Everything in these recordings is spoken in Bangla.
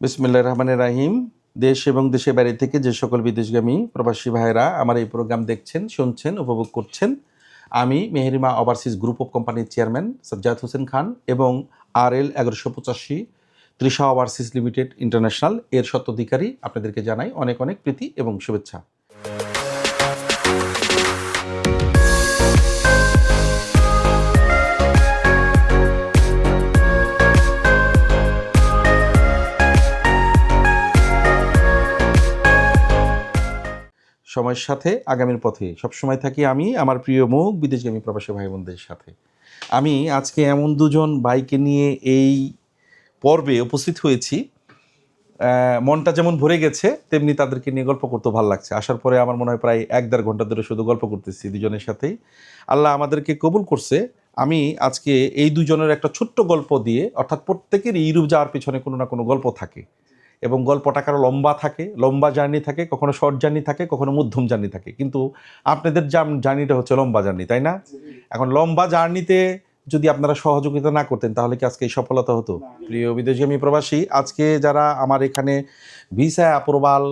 বিসমিল্লা রহমানের রাহিম। দেশ এবং দেশের বাইরে থেকে যে সকল বিদেশগামী প্রবাসী ভাইরা আমার এই প্রোগ্রাম দেখছেন, শুনছেন, উপভোগ করছেন, আমি মেহরিমা ওভারসিজ গ্রুপ অফ কোম্পানির চেয়ারম্যান সজ্জাদ হোসেন খান এবং আর এল এগারোশো পঁচাশি ত্রিশা ওভারসিজ লিমিটেড ইন্টারন্যাশনাল এর স্বত্বাধিকারী আপনাদেরকে জানাই অনেক অনেক প্রীতি এবং শুভেচ্ছা। সময়ের সাথে আগামীর পথে। সবসময় থাকি আমি, আমার প্রিয় মুখ বিদেশগামী প্রবাসী ভাই বোনদের সাথে। আমি আজকে এমন দুজন বাইকে নিয়ে এই পর্বে উপস্থিত হয়েছি। মনটা যেমন ভরে গেছে, তেমনি তাদেরকে নিয়ে গল্প করতে ভালো লাগছে। আসার পরে আমার মনে হয় প্রায় এক দেড় ঘণ্টা ধরে শুধু গল্প করতেছি দুজনের সাথেই। আল্লাহ আমাদেরকে কবুল করছে। আমি আজকে এই দুজনের একটা ছোট্ট গল্প দিয়ে, অর্থাৎ প্রত্যেকের ইউরোপ যাওয়ার পিছনে কোনো না কোনো গল্প থাকে। এবং গল্পটা কারও লম্বা থাকে লম্বা জার্নি থাকে কখনো শর্ট জার্নি থাকে কখনো মধ্যম জার্নি থাকে। কিন্তু আপনাদের জার্নিটা হচ্ছে লম্বা জার্নি তাই না? এখন লম্বা জার্নিতে যদি আপনারা সহযোগিতা না করতেন তাহলে কি আজকে এই সফলতা হতো? প্রিয় বিদেশগামী প্রবাসী আজকে যারা আমার এখানে ভিসা অ্যাপ্রুভাল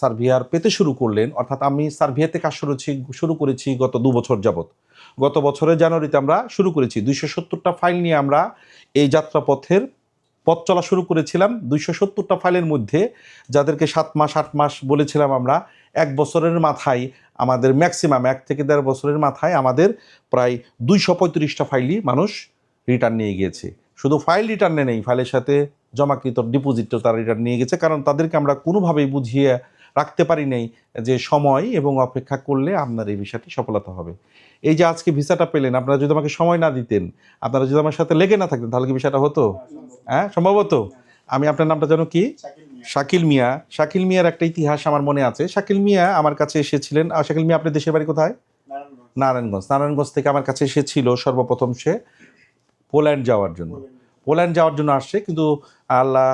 সার্ভিয়ার পেতে শুরু করলেন অর্থাৎ আমি সার্ভিয়াতে কাজ শুরুছি শুরু করেছি গত দু বছর যাবত গত বছরের জানুয়ারিতে আমরা শুরু করেছি। দুইশো সত্তরটা ফাইল নিয়ে আমরা এই যাত্রাপথের পথ চলা শুরু করেছিলাম। দুইশো সত্তরটা ফাইলের মধ্যে যাদেরকে সাত মাস, আট মাস বলেছিলাম আমরা, এক বছরের মাথায় আমাদের ম্যাক্সিমাম, এক থেকে দেড় বছরের মাথায় আমাদের প্রায় দুইশো পঁয়ত্রিশটা ফাইলই মানুষ রিটার্ন নিয়ে গিয়েছে। শুধু ফাইল রিটার্নে নেই, ফাইলের সাথে জমাকৃত ডিপোজিটও তারা রিটার্ন নিয়ে গেছে, কারণ তাদেরকে আমরা কোনোভাবেই বুঝিয়ে রাখতে পারি নাই যে সময় এবং অপেক্ষা করলে আপনার এই ভিসাটি সফলতা হবে। এই যে আজকে ভিসাটা পেলেন আপনারা যদি আমাকে সময় না দিতেন আপনারা যদি আমার সাথে লেগে না থাকতেন তাহলে কি বিষয়টা হতো? হ্যাঁ সম্ভবত। আমি আপনার নামটা জানো কি? শাকিল মিয়া। শাকিল মিয়ার একটা ইতিহাস আমার মনে আছে। শাকিল মিয়া আমার কাছে এসেছিলেন। আর শাকিল মিয়া আপনার দেশের বাড়ি কোথায়? নারায়ণগঞ্জ। নারায়ণগঞ্জ থেকে আমার কাছে এসেছিল সর্বপ্রথম সে পোল্যান্ড যাওয়ার জন্য। পোল্যান্ড যাওয়ার জন্য আসছে, কিন্তু আল্লাহ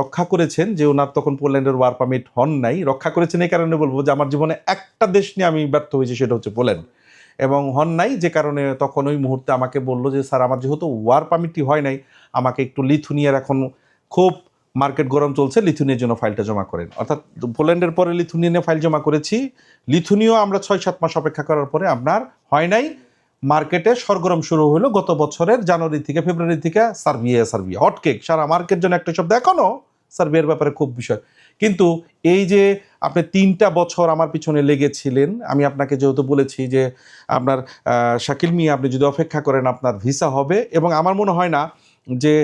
রক্ষা করেছেন যে ওনার তখন পোল্যান্ডের ওয়ার পারমিট হন নাই। রক্ষা করেছেন এই কারণে বলব যে আমার জীবনে একটা দেশ নিয়ে আমি ব্যর্থ হয়েছি, সেটা হচ্ছে পোল্যান্ড। এবং হন নাই যে কারণে তখন ওই মুহূর্তে আমাকে বলল যে, স্যার, আমার যেহেতু ওয়ার পারমিটটি হয় নাই, আমাকে একটু লিথুনিয়ার এখন খুব মার্কেট গরম চলছে, লিথুনিয়ার জন্য ফাইলটা জমা করেন। অর্থাৎ পোল্যান্ডের পরে লিথুনিয়ানে ফাইল জমা করেছি। লিথুনিও আমরা ছয় সাত মাস অপেক্ষা করার পরে আপনার হয় নাই। মার্কেটে সরগরম শুরু হলো গত বছরের জানুয়ারি থেকে ফেব্রুয়ারি থেকে সার্বিয়া সার্বিয়া। হটকেক সারা মার্কেট জন্য একটা শব্দ এখনও সার্বিয়ার ব্যাপারে খুব বিষয়। কিন্তু এই যে আপনি তিনটা বছর আমার পিছনে লেগেছিলেন, আমি আপনাকে যেহেতু বলেছি যে আপনার শাকিল মিয়া, আপনি যদি অপেক্ষা করেন, আপনার ভিসা হবে। এবং আমার মনে হয় না যে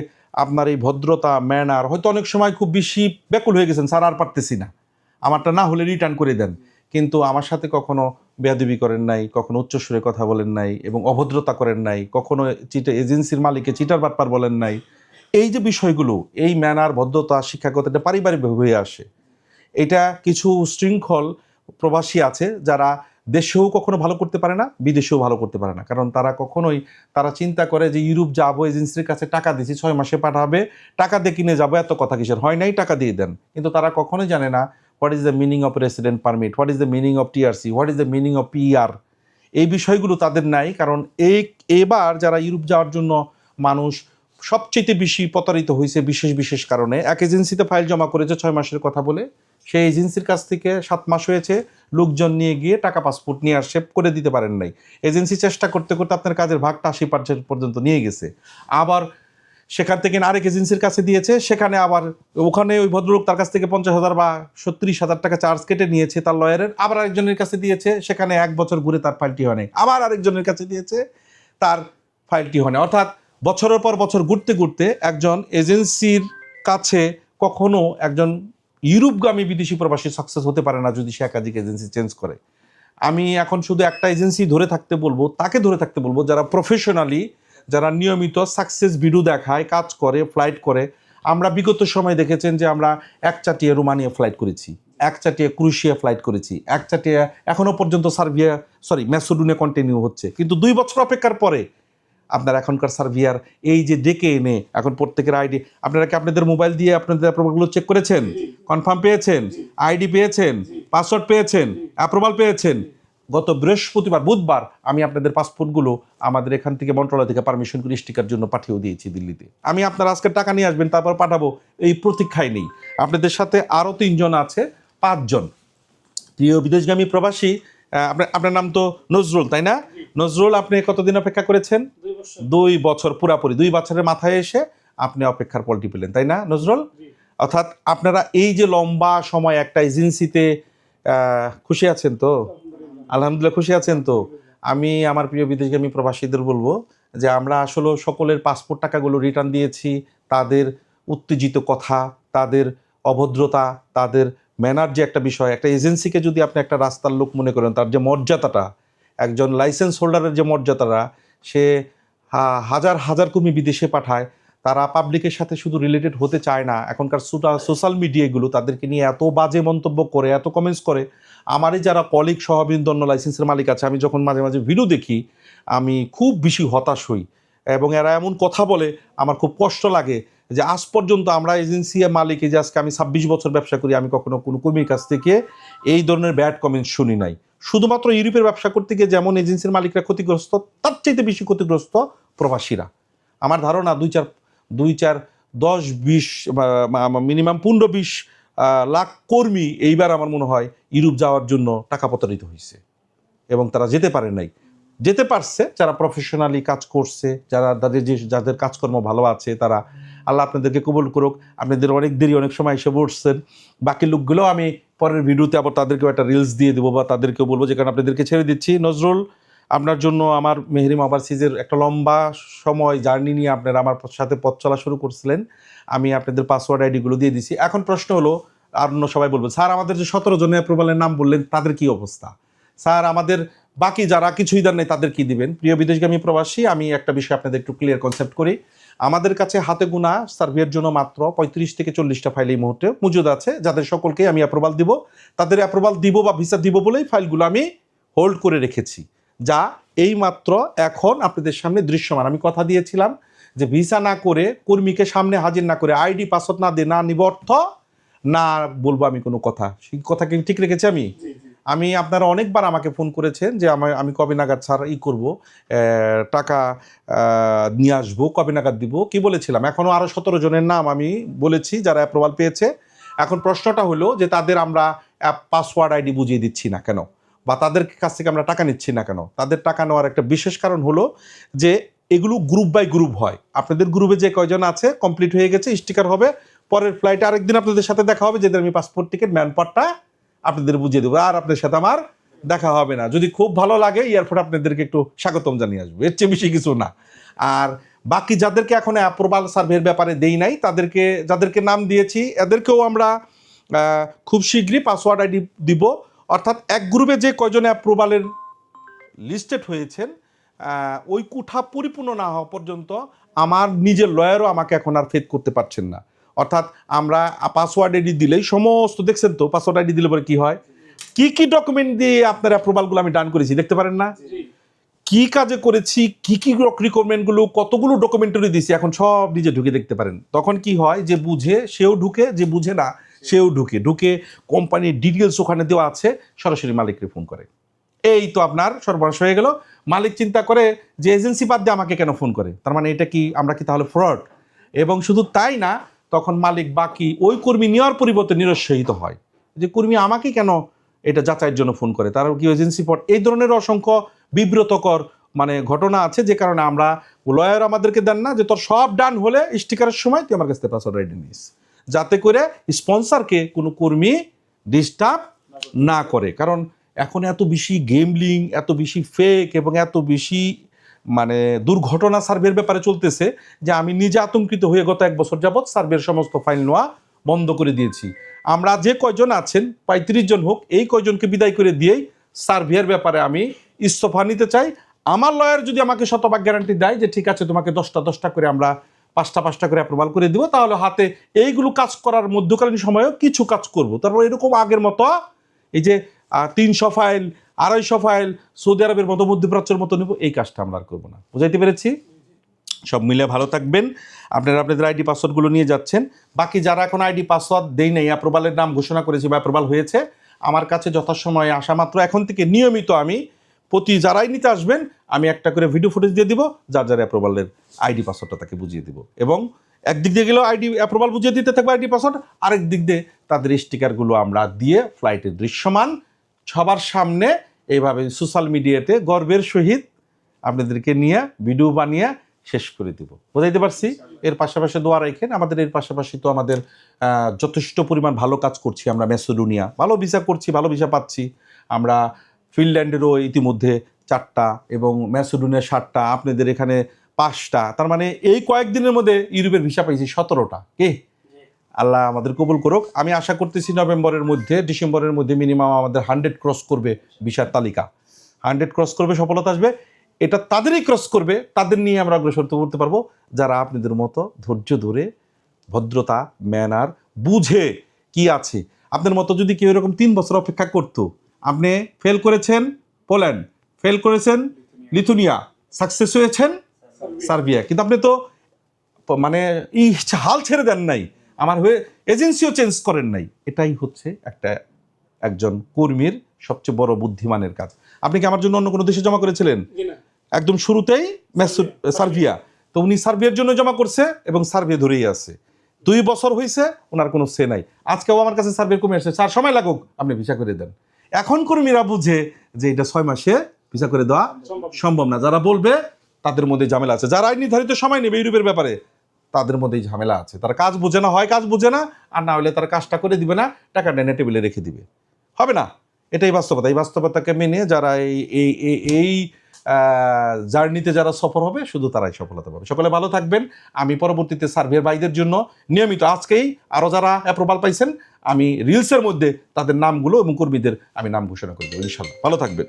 আপনার এই ভদ্রতা ম্যানার হয়তো অনেক সময় খুব বেশি ব্যাকুল হয়ে গেছেন, স্যার আর পারতেছি না। আমারটা না হলে রিটার্ন করে দেন। কিন্তু আমার সাথে কখনো বেয়াদবি করেন নাই, কখনো উচ্চস্বরে কথা বলেন নাই এবং অভদ্রতা করেন নাই, কখনো চিটা এজেন্সির মালিককে চিটার বাটপার বলেন নাই। এই যে বিষয়গুলো, এই ম্যানার, ভদ্রতা, শিক্ষাগত, এটা পারিবারিকভাবে হয়ে আসে। এটা কিছু শৃঙ্খল প্রবাসী আছে যারা দেশেও কখনো ভালো করতে পারে না, বিদেশেও ভালো করতে পারে না। কারণ তারা কখনোই, তারা চিন্তা করে যে ইউরোপ যাব, এজেন্সির কাছে টাকা দিছি, ছয় মাসে পাঠাবে, টাকা দিয়ে কিনে যাব, এত কথা কিসের? হয় নাই, টাকা দিয়ে দেন। কিন্তু তারা কখনোই জানে না what is the meaning of resident permit what is the meaning of TRC what is the meaning of PR এই বিষয়গুলো তাদের নাই, কারণ এই এবার যারা ইউরোপ যাওয়ার জন্য মানুষ সবচেয়ে বেশি প্রতারিত হয়েছে বিশেষ বিশেষ কারণে, এক এজেন্সিতে ফাইল জমা করেছে ছয় মাসের কথা বলে, সেই এজেন্সির কাছ থেকে সাত মাস হয়েছে, লোকজন নিয়ে গিয়ে টাকা পাসপোর্ট নিয়ে আসে করে দিতে পারেন নাই। এজেন্সি চেষ্টা করতে করতে আপনার কাজের ভাগটা আশি পার্সেন্ট পর্যন্ত নিয়ে গেছে। আবার সেখান থেকে আরেক এজেন্সির কাছে দিয়েছে, সেখানে আবার ওখানে ওই ভদ্রলোক তার কাছ থেকে পঞ্চাশ হাজার বা সত্তিরিশ হাজার টাকা চার্জ কেটে নিয়েছে তার লয়ারের আবার আরেকজনের কাছে দিয়েছে, সেখানে এক বছর ঘুরে তার ফাইলটি হয় আবার আরেকজনের কাছে দিয়েছে, তার ফাইলটি হয় অর্থাৎ বছরের পর বছর ঘুরতে ঘুরতে একজন এজেন্সির কাছে কখনো একজন ইউরোপগামী বিদেশি প্রবাসী সাকসেস হতে পারে না যদি সে একাধিক এজেন্সি চেঞ্জ করে। আমি এখন শুধু একটা এজেন্সি ধরে থাকতে বলব, তাকে ধরে থাকতে বলব যারা প্রফেশনালি যারা নিয়মিত সাকসেস ভিডিও দেখায়, কাজ করে ফ্লাইট করে, আমরা বিগত সময় দেখেছেন যে আমরা এক চাটিয়ে রোমানিয়া ফ্লাইট করেছি এক চাটিয়ে ক্রুশিয়া ফ্লাইট করেছি এক চাটিয়ে এখনও পর্যন্ত সার্বিয়া সরি ম্যাসোডুনে কন্টিনিউ হচ্ছে। কিন্তু দুই বছর অপেক্ষার পরে আপনার এখনকার সার্ভিয়ার এই যে ডেকে এনে, এখন প্রত্যেকের আইডি আপনারা কি আপনাদের মোবাইল দিয়ে আপনাদের অ্যাপ্রুভালগুলো চেক করেছেন? কনফার্ম পেয়েছেন? আইডি পেয়েছেন? পাসওয়ার্ড পেয়েছেন? অ্যাপ্রুভাল পেয়েছেন? গত বৃহস্পতিবার বুধবার আমি আপনাদের পাসপোর্টগুলো আমাদের এখান থেকে মন্ত্রণালয় থেকে পারমিশন করে স্টিকার জন্য পাঠিয়েও দিয়েছি দিল্লিতে। আমি আপনারা আজকে টাকা নিয়ে আসবেন তারপর পাঠাবো এই প্রতীক্ষায় নেই। আপনাদের সাথে আরও তিনজন আছে পাঁচজন। প্রিয় বিদেশগামী প্রবাসী আপনার আপনার নাম তো নজরুল তাই না? নজরুল আপনি কতদিন অপেক্ষা করেছেন? দুই বছর। পুরাপুরি। দুই বছরের মাথায় এসে আপনি অপেক্ষার পলটি পেলেন তাই না নজরুল? অর্থাৎ আপনারা এই যে লম্বা সময় একটা এজেন্সিতে খুশি আছেন তো? আলহামদুলিল্লাহ খুশি আছেন তো। আমি, আমার প্রিয় বিদেশগামী প্রবাসীদের বলব যে আমরা আসলে সকলের পাসপোর্ট টাকাগুলো রিটার্ন দিয়েছি, তাদের উত্তেজিত কথা, তাদের অভদ্রতা, তাদের ম্যানার যে একটা বিষয়, একটা এজেন্সিকে যদি আপনি একটা রাস্তার লোক মনে করেন, তার যে মর্যাদাটা, একজন লাইসেন্স হোল্ডারের যে মর্যাদাটা, সে হাজার হাজার কর্মী বিদেশে পাঠায় তারা পাবলিকের সাথে শুধু রিলেটেড হতে চায় না। এখনকার সোশ্যাল মিডিয়াগুলো তাদেরকে নিয়ে এত বাজে মন্তব্য করে, এত কমেন্টস করে। আমারই যারা কলিগ সহবিন অন্য লাইসেন্সের মালিক আছে, আমি যখন মাঝে মাঝে ভিডিও দেখি, আমি খুব বেশি হতাশ হই। এবং এরা এমন কথা বলে, আমার খুব কষ্ট লাগে যে আজ পর্যন্ত আমরা এজেন্সি মালিক, এই যে আজকে আমি ছাব্বিশ বছর ব্যবসা করি, আমি কখনো কোনো কর্মীর কাছ থেকে এই ধরনের ব্যাড কমেন্টস শুনি নাই। শুধুমাত্র ইউরোপের ব্যবসা করতে গিয়ে যেমন এজেন্সির মালিকরা ক্ষতিগ্রস্ত, তার চাইতে বেশি ক্ষতিগ্রস্ত প্রবাসীরা। আমার ধারণা দুই চার দুই চার দশ বিশ মিনিমাম পনেরো বিশ লাখ কর্মী এইবার আমার মনে হয় ইউরোপ যাওয়ার জন্য টাকা প্রতারিত হয়েছে। এবং তারা যেতে পারে নাই। যেতে পারছে, যারা প্রফেশনালি কাজ করছে, যারা তাদের যে, যাদের কাজকর্ম ভালো আছে, তারা আল্লাহ আপনাদেরকে কবুল করুক। আপনাদের অনেক দেরি, অনেক সময় এসে বসছেন। বাকি লোকগুলো আমি পরের ভিডিওতে আবার তাদেরকেও একটা রিলস দিয়ে দেবো বা তাদেরকেও বলব যেখানে আপনাদেরকে ছেড়ে দিচ্ছি। নজরুল আপনার জন্য আমার মেহরিম ওভারসিজের একটা লম্বা সময় জার্নি নিয়ে আপনারা আমার সাথে পথ চলা শুরু করছিলেন। আমি আপনাদের পাসওয়ার্ড আইডিগুলো দিয়ে দিছি। এখন প্রশ্ন হলো আর অন্য সবাই বলব, স্যার, আমাদের যে সতেরো জনের অ্যাপ্রুভালের নাম বললেন, তাদের কি অবস্থা? স্যার, আমাদের বাকি যারা কিছুই দেন নেই, তাদের কি দিবেন? প্রিয় বিদেশগামী প্রবাসী, আমি একটা বিষয় আপনাদের একটু ক্লিয়ার কনসেপ্ট করি। আমাদের কাছে হাতে গোনা সার্ভের জন্য মাত্র পঁয়ত্রিশ থেকে চল্লিশটা ফাইল এই মুহূর্তে মজুদ আছে, যাদের সকলকে আমি অ্যাপ্রুভাল দিব। তাদের অ্যাপ্রুভাল দিব বা ভিসা দিব বলেই ফাইলগুলো আমি হোল্ড করে রেখেছি। যা এই মাত্র এখন আপনাদের সামনে দৃশ্যমান। আমি কথা দিয়েছিলাম যে ভিসা না করে কর্মীকে সামনে হাজির না করে আইডি পাসওয়ার্ড না দিয়ে না নিব অর্থ না বলব আমি কোনো কথা। সেই কথা কি ঠিক রেখেছি আমি? আমি আপনারা অনেকবার আমাকে ফোন করেছেন যে আমার আমি কবে নাগাদ ছাড় ই করব টাকা নিয়ে আসব কবে নাগাদ দিব কি বলেছিলাম? এখনও আরও সতেরো জনের নাম আমি বলেছি যারা অ্যাপ্রুভাল পেয়েছে। এখন প্রশ্নটা হলো যে তাদের আমরা অ্যাপ পাসওয়ার্ড আইডি বুঝিয়ে দিচ্ছি না কেন? বা তাদের কাছ থেকে আমরা টাকা নিচ্ছি না কেন? তাদের টাকা নেওয়ার একটা বিশেষ কারণ হলো যে এগুলো গ্রুপ বাই গ্রুপ হয়। আপনাদের গ্রুপে যে কয়জন আছে কমপ্লিট হয়ে গেছে স্টিকার হবে। পরের ফ্লাইটে আরেকদিন আপনাদের সাথে দেখা হবে, যেদিন আমি পাসপোর্ট টিকিট ম্যান পার্টটা আপনাদের বুঝিয়ে দেবো। আর আপনাদের সাথে আমার দেখা হবে না। যদি খুব ভালো লাগে, এয়ারপোর্ট আপনাদেরকে একটু স্বাগতম জানিয়ে আসব। এর চেয়ে বেশি কিছু না। আর বাকি যাদেরকে এখন অ্যাপ্রুভাল সার্ভের ব্যাপারে দেই নাই, তাদেরকে, যাদেরকে নাম দিয়েছি, এদেরকেও আমরা খুব শীঘ্রই পাসওয়ার্ড আইডি দিব। অর্থাৎ এক গ্রুপে যে কয়জন অ্যাপ্রুভালের লিস্টেড হয়েছেন ওই কুঠা পরিপূর্ণ না হওয়া পর্যন্ত আমার নিজের লয়ারও আমাকে এখন আর ফেদ করতে পারছেন না। অর্থাৎ আমরা পাসওয়ার্ড আইডি দিলেই সমস্ত দেখছেন তো পাসওয়ার্ড আইডি দিলে পরে কি হয়? কি কি ডকুমেন্ট দিয়ে আপনার অ্যাপ্রুভালগুলো আমি ডান করেছি দেখতে পারেন না? কি কাজে করেছি কি কি রিকোয়ারমেন্টগুলো কতগুলো ডকুমেন্টারি দিয়েছি এখন সব নিজে ঢুকে দেখতে পারেন। তখন কি হয় যে বুঝে সেও ঢুকে যে বুঝে না সেও ঢুকে ঢুকে কোম্পানির ডিটেলস ওখানে দেওয়া আছে, সরাসরি মালিককে ফোন করে। এই তো আপনার সর্বনাশ হয়ে গেল। মালিক চিন্তা করে যে এজেন্সি বাদ দিয়ে আমাকে কেন ফোন করে? তার মানে এটা কি আমরা কি তাহলে ফ্রড এবং শুধু তাই না, তখন মালিক বাকি ওই কর্মী নেওয়ার পরিবর্তে নিরুৎসাহিত হয়। যে কর্মী আমাকে কেন এটা যাচাইয়ের জন্য ফোন করে? তারা কি এজেন্সি পর এই ধরনের অসংখ্য বিব্রতকর মানে ঘটনা আছে, যে কারণে আমরা লয়ার আমাদেরকে দেন না, যে তোর সব ডান হলে স্টিকারের সময় তুই আমার কাছ থেকে পাসওয়ার্ড আইডি নিস। যাতে করে স্পন্সরকে কোনো কর্মী ডিস্টার্ব না করে। কারণ এখন এত বেশি গেমলিং এত বেশি ফেক এবং এত বেশি মানে দুর্ঘটনা সার্ভের ব্যাপারে চলতেছে যে আমি নিজে আতঙ্কিত হয়ে গত এক বছর যাবৎ সার্ভের সমস্ত ফাইল নেওয়া বন্ধ করে দিয়েছি। আমরা যে কয়জন আছেন, পঁয়ত্রিশ জন হোক, এই কয়জনকে বিদায় করে দিয়েই সার্ভের ব্যাপারে আমি ইস্তফা নিতে চাই। আমার লয়ার যদি আমাকে শতভাগ গ্যারান্টি দেয় যে ঠিক আছে, তোমাকে দশটা দশটা করে আমরা পাঁচটা পাঁচটা করে অ্যাপ্রুভাল করে দিব, তাহলে হাতে এইগুলো কাজ করার মধ্যকালীন সময়েও কিছু কাজ করব। তারপর এরকম আগের মতো, এই যে তিনশো ফাইল আড়াইশো ফাইল সৌদি আরবের মতো মধ্যপ্রাচ্যের মতো নেব, এই কাজটা আমরা আর করব না। বুঝাইতে পেরেছি? সব মিলে ভালো থাকবেন। আপনারা আপনাদের আইডি পাসওয়ার্ডগুলো নিয়ে যাচ্ছেন। বাকি যারা এখন আইডি পাসওয়ার্ড দেই নাই অ্যাপ্রুভালের নাম ঘোষণা করেছি বা অ্যাপ্রুভাল হয়েছে, আমার কাছে যথাসময়ে আসা মাত্র। এখন থেকে নিয়মিত আমি প্রতি যারাই নিতে আসবেন, আমি একটা করে ভিডিও ফুটেজ দিয়ে দিব, যার যার অ্যাপ্রুভালের আইডি পাসওয়ার্ডটা তাকে বুঝিয়ে দিব। এবং একদিক দিয়ে গেলেও আইডি অ্যাপ্রুভাল বুঝিয়ে দিতে থাকবে আইডি পাসওয়ার্ড আরেক দিক দিয়ে তাদের স্টিকারগুলো আমরা দিয়ে ফ্লাইটের দৃশ্যমান সবার সামনে এইভাবে সোশ্যাল মিডিয়াতে গর্বের সহিত আপনাদেরকে নিয়ে ভিডিও বানিয়ে শেষ করে দিব। বোঝাইতে পারছি? এর পাশাপাশি দোয়া রেখেন আমাদের এর পাশাপাশি তো আমাদের যথেষ্ট পরিমাণ ভালো কাজ করছি আমরা ম্যাসেডোনিয়া। ভালো ভিসা করছি, ভালো ভিসা পাচ্ছি। আমরা ফিনল্যান্ডেরও ইতিমধ্যে চারটা এবং ম্যাসেডোনিয়া সাতটা, আপনাদের এখানে পাঁচটা। তার মানে এই কয়েকদিনের মধ্যে ইউরোপের ভিসা পাইছি সতেরোটা। কে? আল্লাহ আমাদের কবুল করুক। আমি আশা করতেছি নভেম্বরের মধ্যে, ডিসেম্বরের মধ্যে মিনিমাম আমাদের হান্ড্রেড ক্রস করবে ভিসার তালিকা। হান্ড্রেড ক্রস করবে, সফলতা আসবে। এটা তাদেরই ক্রস করবে, তাদের নিয়ে আমরা অগ্রসর করতে পারব। যারা আপনাদের মতো ধৈর্য ধরে, ভদ্রতা, ম্যানার, বুঝে কি আছে। আপনার মতো যদি কেউ এরকম তিন বছর অপেক্ষা করতো আপনি ফেল করেছেন পোল্যান্ড ফেল করেছেন লিথুনিয়া সাকসেস হয়েছেন সার্বিয়া। কিন্তু আপনি তো মানে ই হাল ছেড়ে দেন নাই আমার হয়ে এজেন্সিও চেঞ্জ করেন নাই। এটাই হচ্ছে একটা একজন কর্মীর সবচেয়ে বড় বুদ্ধিমানের কাজ। আপনি কি আমার জন্য অন্য কোনো দেশে জমা করেছিলেন? একদম শুরুতেই ম্যাসু সার্বিয়া। তো উনি সার্বিয়ার জন্য জমা করছে এবং সার্বিয়া ধরেই আছে। দুই বছর হয়েছে ওনার কোনো সে নাই। আজকেও আমার কাছে সার্বিয়ার কমে আসছে। চার সময় লাগুক আপনি ভিসা করে দেন। এখন কর্মীরা বুঝে যে এটা ছয় মাসে ভিসা করে দেওয়া সম্ভব না। যারা বলবে তাদের মধ্যে ঝামেলা আছে। যারা নির্ধারিত সময় নেবে ইউরোপের ব্যাপারে তাদের মধ্যেই ঝামেলা আছে। তারা কাজ বুঝে না হয় কাজ বুঝে না আর না হলে তারা কাজটা করে দিবে না টাকা ডেনে টেবিলে রেখে দিবে। হবে না? এটাই বাস্তবতা। এই বাস্তবতাকে মেনে যারা এই এই এই- এই জার্নিতে যারা সফর হবে, শুধু তারাই সফলতা পাবে সকলে ভালো থাকবেন। আমি পরবর্তীতে সার্ভের ভাইদের জন্য নিয়মিত আজকেই আরও যারা অ্যাপ্রুভাল পাইছেন, আমি রিলসের মধ্যে তাদের নামগুলো এবং কর্মীদের আমি নাম ঘোষণা করে দেবো ইনশাল্লাহ ভালো থাকবেন।